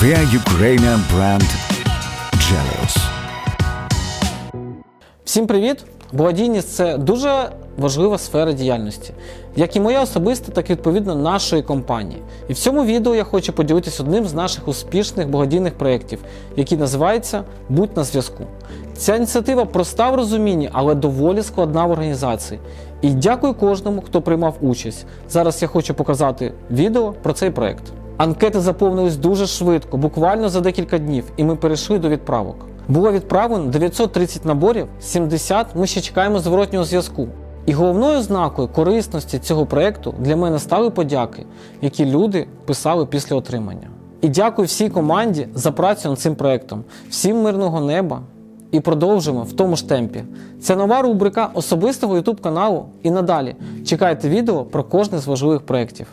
Their Ukrainian brand Gelios. Всім привіт! Благодійність це дуже важлива сфера діяльності, як і моя особиста, так і відповідно нашої компанії. І в цьому відео я хочу поділитися одним з наших успішних благодійних проєктів, який називається Будь на зв'язку. Ця ініціатива проста в розумінні, але доволі складна в організації. І дякую кожному, хто приймав участь. Зараз я хочу показати відео про цей проєкт. Анкети заповнились дуже швидко, буквально за декілька днів, і ми перейшли до відправок. Було відправлено 930 наборів, 70 ми ще чекаємо зворотнього зв'язку. І головною ознакою корисності цього проєкту для мене стали подяки, які люди писали після отримання. І дякую всій команді за працю над цим проєктом, всім мирного неба. І продовжимо в тому ж темпі. Це нова рубрика особистого YouTube каналу. І надалі чекайте відео про кожне з важливих проєктів.